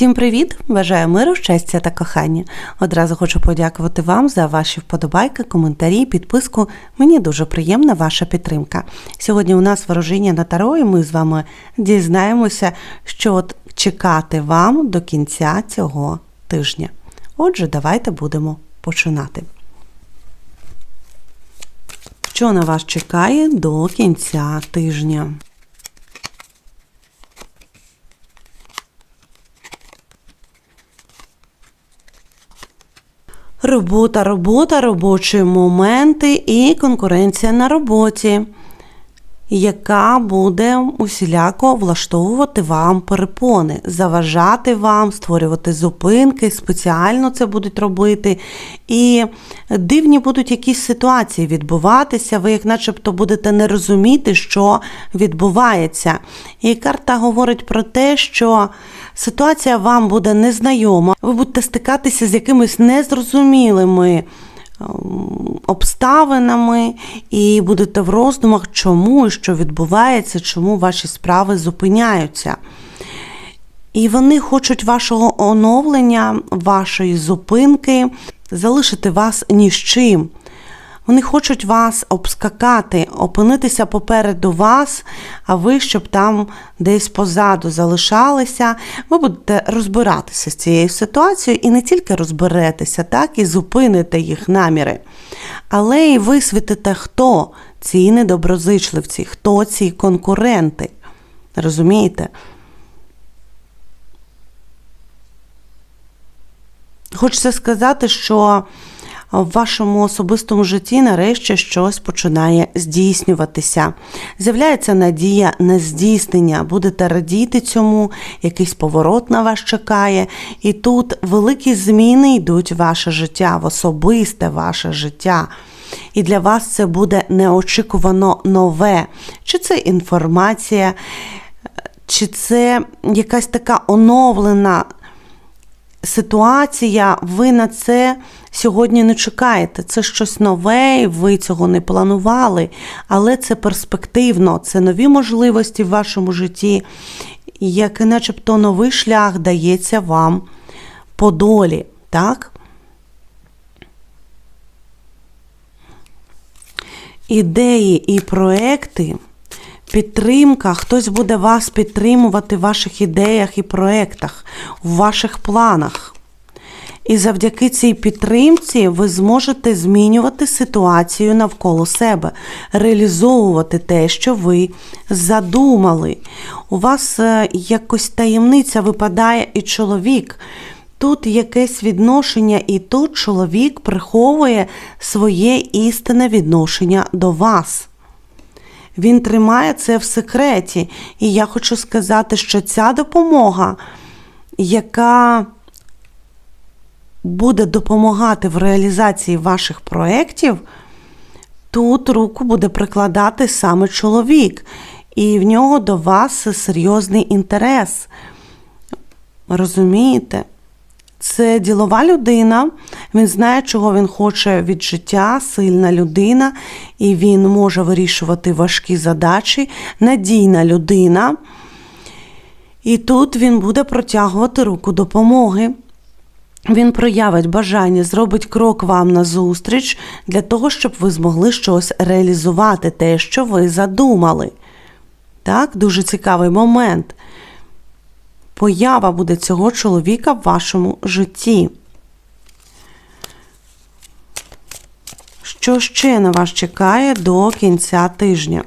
Всім привіт! Бажаю миру, щастя та кохання. Одразу хочу подякувати вам за ваші вподобайки, коментарі, підписку. Мені дуже приємна ваша підтримка. Сьогодні у нас ворожіння на таро, і ми з вами дізнаємося, що от чекати вам до кінця цього тижня. Отже, давайте будемо починати. Що на вас чекає до кінця тижня? Робота, робота, робочі моменти і конкуренція на роботі, яка буде усіляко влаштовувати вам перепони, заважати вам, створювати зупинки, спеціально це будуть робити. І дивні будуть якісь ситуації відбуватися, ви, як начебто, будете не розуміти, що відбувається. І карта говорить про те, що ситуація вам буде незнайома, ви будете стикатися з якимись незрозумілими обставинами і будете в роздумах, чому і що відбувається, чому ваші справи зупиняються. І вони хочуть вашого оновлення, вашої зупинки, залишити вас ні з чим. Вони хочуть вас обскакати, опинитися попереду вас, а ви, щоб там десь позаду залишалися. Ви будете розбиратися з цією ситуацією і не тільки розберетеся, так і зупините їх наміри. Але і висвітите, хто ці недоброзичливці, хто ці конкуренти. Розумієте? Хочеться сказати, що в вашому особистому житті нарешті щось починає здійснюватися. З'являється надія на здійснення, будете радіти цьому, якийсь поворот на вас чекає. І тут великі зміни йдуть в ваше життя, в особисте ваше життя. І для вас це буде неочікувано нове. Чи це інформація, чи це якась така оновлена ситуація, ви на це сьогодні не чекаєте. Це щось нове, ви цього не планували, але це перспективно, це нові можливості в вашому житті, як начебто новий шлях дається вам по долі. так? Ідеї і проекти Підтримка, хтось буде вас підтримувати в ваших ідеях і проєктах, в ваших планах. І завдяки цій підтримці ви зможете змінювати ситуацію навколо себе, реалізовувати те, що ви задумали. У вас е, якось таємниця випадає і чоловік. Тут якесь відношення, і тут чоловік приховує своє істинне відношення до вас. Він тримає це в секреті. І я хочу сказати, що ця допомога, яка буде допомагати в реалізації ваших проєктів, тут руку буде прикладати саме чоловік, і в нього до вас серйозний інтерес. Розумієте? Це ділова людина, він знає, чого він хоче від життя, сильна людина, і він може вирішувати важкі задачі, надійна людина. І тут він буде протягувати руку допомоги. Він проявить бажання, зробить крок вам назустріч для того, щоб ви змогли щось реалізувати, те, що ви задумали. Так, дуже цікавий момент поява буде цього чоловіка в вашому житті. Що ще на вас чекає до кінця тижня?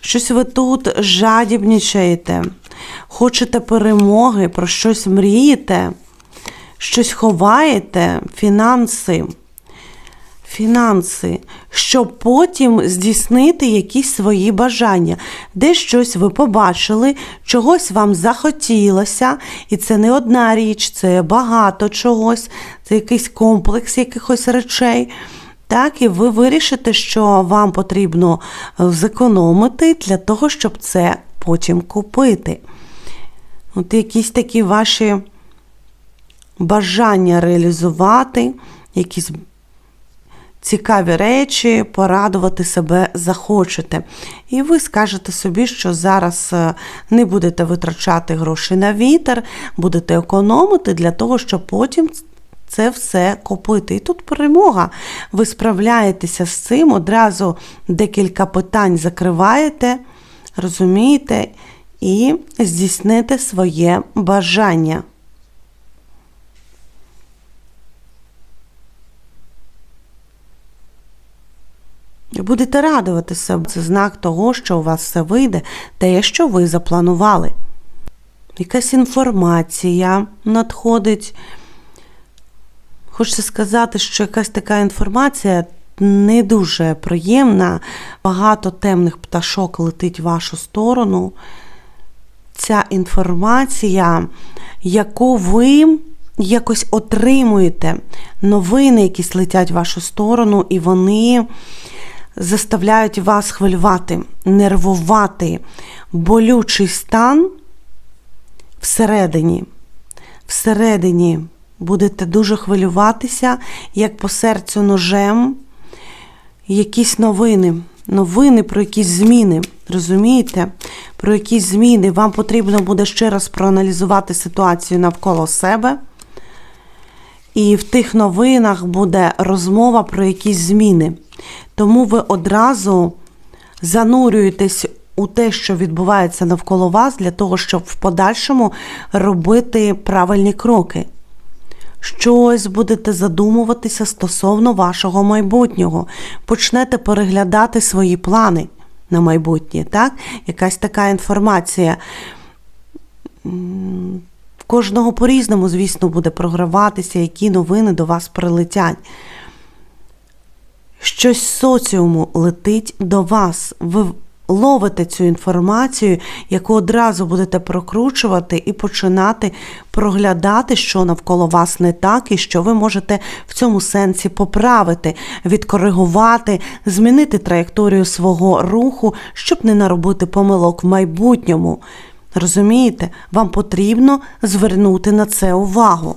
Щось ви тут жадібнічаєте, хочете перемоги, про щось мрієте, щось ховаєте, фінанси фінанси, щоб потім здійснити якісь свої бажання. Де щось ви побачили, чогось вам захотілося, і це не одна річ, це багато чогось, це якийсь комплекс якихось речей. Так, і ви вирішите, що вам потрібно зекономити для того, щоб це потім купити. От якісь такі ваші бажання реалізувати, якісь цікаві речі, порадувати себе захочете. І ви скажете собі, що зараз е, не будете витрачати гроші на вітер, будете економити для того, щоб потім це все купити. І тут перемога. Ви справляєтеся з цим, одразу декілька питань закриваєте, розумієте, і здійсните своє бажання. І Будете радувати себе. Це знак того, що у вас все вийде, те, що ви запланували. Якась інформація надходить. Хочеться сказати, що якась така інформація не дуже приємна. Багато темних пташок летить в вашу сторону. Ця інформація, яку ви якось отримуєте, новини, якісь летять в вашу сторону, і вони заставляють вас хвилювати, нервувати, болючий стан всередині. Всередині будете дуже хвилюватися, як по серцю ножем, якісь новини, новини про якісь зміни. Розумієте? Про якісь зміни. Вам потрібно буде ще раз проаналізувати ситуацію навколо себе. І в тих новинах буде розмова про якісь зміни. Тому ви одразу занурюєтесь у те, що відбувається навколо вас, для того, щоб в подальшому робити правильні кроки. Щось будете задумуватися стосовно вашого майбутнього. Почнете переглядати свої плани на майбутнє. так? Якась така інформація. Кожного по-різному, звісно, буде програватися, які новини до вас прилетять. Щось соціуму летить до вас. Ви ловите цю інформацію, яку одразу будете прокручувати і починати проглядати, що навколо вас не так, і що ви можете в цьому сенсі поправити, відкоригувати, змінити траєкторію свого руху, щоб не наробити помилок в майбутньому. Розумієте, вам потрібно звернути на це увагу.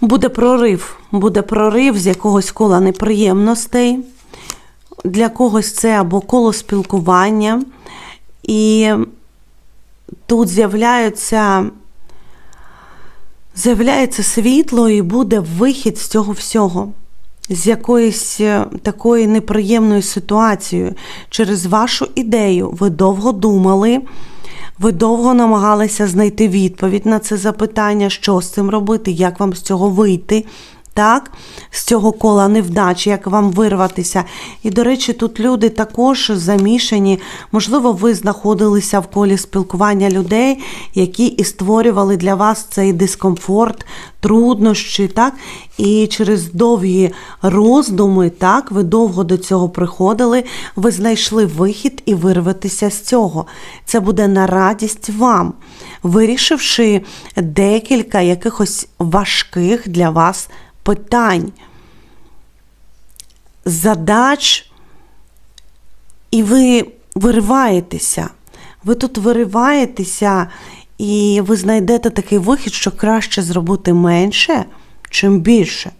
Буде прорив, буде прорив з якогось кола неприємностей. Для когось це або коло спілкування. І тут з'являється з'являється світло і буде вихід з цього всього, з якоюсь такою неприємною ситуацією. Через вашу ідею ви довго думали. Ви довго намагалися знайти відповідь на це запитання, що з цим робити, як вам з цього вийти, так? З цього кола невдачі, як вам вирватися. І, до речі, тут люди також замішані. Можливо, ви знаходилися в колі спілкування людей, які і створювали для вас цей дискомфорт, труднощі, так? І через довгі роздуми, так, ви довго до цього приходили, ви знайшли вихід і вирветеся з цього. Це буде на радість вам, вирішивши декілька якихось важких для вас питань, задач, і ви вириваєтеся. Ви тут вириваєтеся, і ви знайдете такий вихід, що краще зробити менше, чим більше.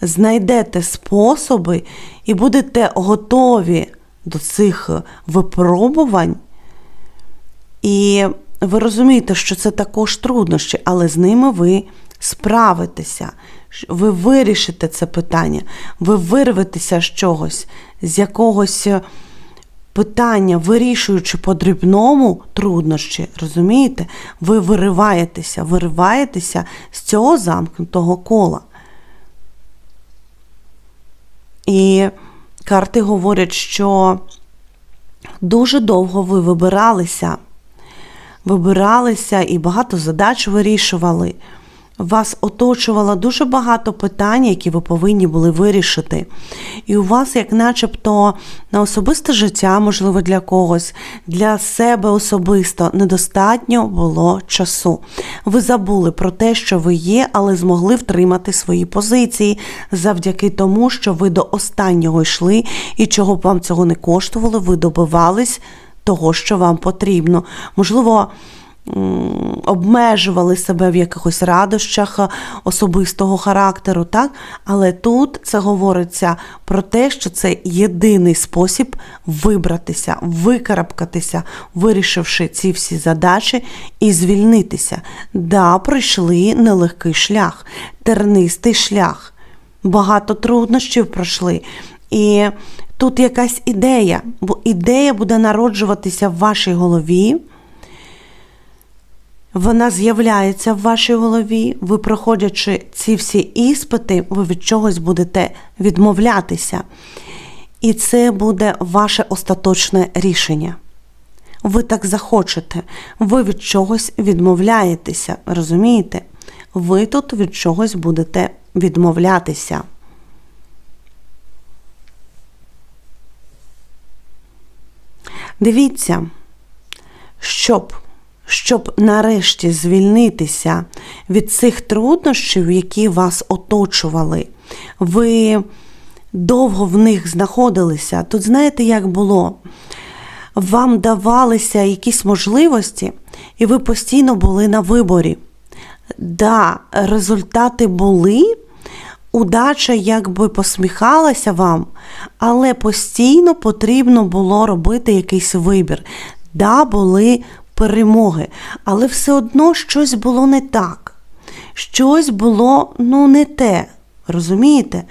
Знайдете способи і будете готові до цих випробувань. І ви розумієте, що це також труднощі, але з ними ви справитеся, ви вирішите це питання, ви вирветеся з чогось, з якогось е, питання, вирішуючи по дрібному труднощі, розумієте? Ви вириваєтеся, вириваєтеся з цього замкнутого кола. І карти говорять, що дуже довго ви вибиралися, вибиралися і багато задач вирішували вас оточувало дуже багато питань, які ви повинні були вирішити. І у вас, як начебто, на особисте життя, можливо, для когось, для себе особисто недостатньо було часу. Ви забули про те, що ви є, але змогли втримати свої позиції завдяки тому, що ви до останнього йшли, і чого б вам цього не коштувало, ви добивались того, що вам потрібно. Можливо, обмежували себе в якихось радощах е, особистого характеру, так? але тут це говориться про те, що це єдиний спосіб вибратися, викарабкатися, вирішивши ці всі задачі і звільнитися. Да, пройшли нелегкий шлях, тернистий шлях, багато труднощів пройшли. І тут якась ідея, бо ідея буде народжуватися в вашій голові. Вона з'являється в вашій голові, ви, проходячи ці всі іспити, ви від чогось будете відмовлятися. І це буде ваше остаточне рішення. Ви так захочете, ви від чогось відмовляєтеся, розумієте? Ви тут від чогось будете відмовлятися. Дивіться, щоб щоб нарешті звільнитися від цих труднощів, які вас оточували. Ви довго в них знаходилися. Тут знаєте, як було? Вам давалися якісь можливості, і ви постійно були на виборі. Да, результати були, удача якби посміхалася вам, але постійно потрібно було робити якийсь вибір. Да, були перемоги, але все одно щось було не так. Щось було ну не те. Розумієте?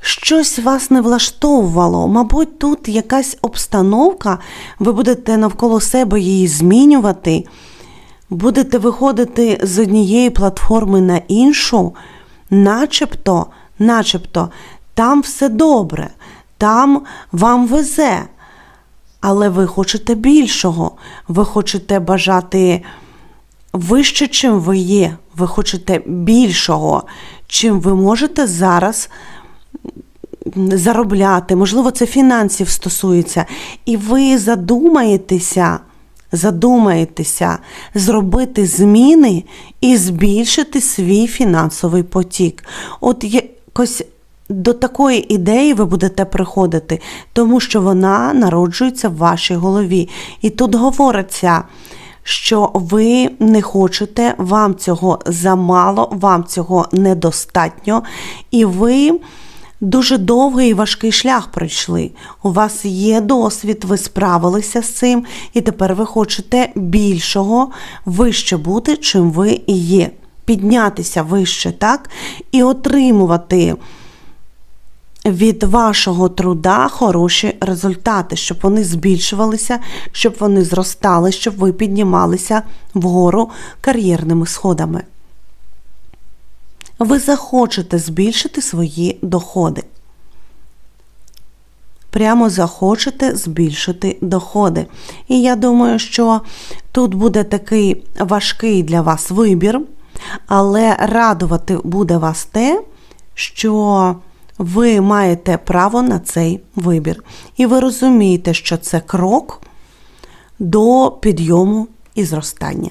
Щось вас не влаштовувало. Мабуть, тут якась обстановка, ви будете навколо себе її змінювати, будете виходити з однієї платформи на іншу, начебто, начебто, там все добре, там вам везе. Але ви хочете більшого, ви хочете бажати вище, чим ви є. Ви хочете більшого, чим ви можете зараз заробляти. Можливо, це фінансів стосується. І ви задумаєтеся, задумаєтеся зробити зміни і збільшити свій фінансовий потік. От якось до такої ідеї ви будете приходити, тому що вона народжується в вашій голові. І тут говориться, що ви не хочете, вам цього замало, вам цього недостатньо, і ви. Дуже довгий і важкий шлях пройшли. У вас є досвід, ви справилися з цим, і тепер ви хочете більшого, вище бути, чим ви є. Піднятися вище, так? І отримувати від вашого труда хороші результати, щоб вони збільшувалися, щоб вони зростали, щоб ви піднімалися вгору кар'єрними сходами. Ви захочете збільшити свої доходи. Прямо захочете збільшити доходи. І я думаю, що тут буде такий важкий для вас вибір, але радувати буде вас те, що ви маєте право на цей вибір. І ви розумієте, що це крок до підйому і зростання.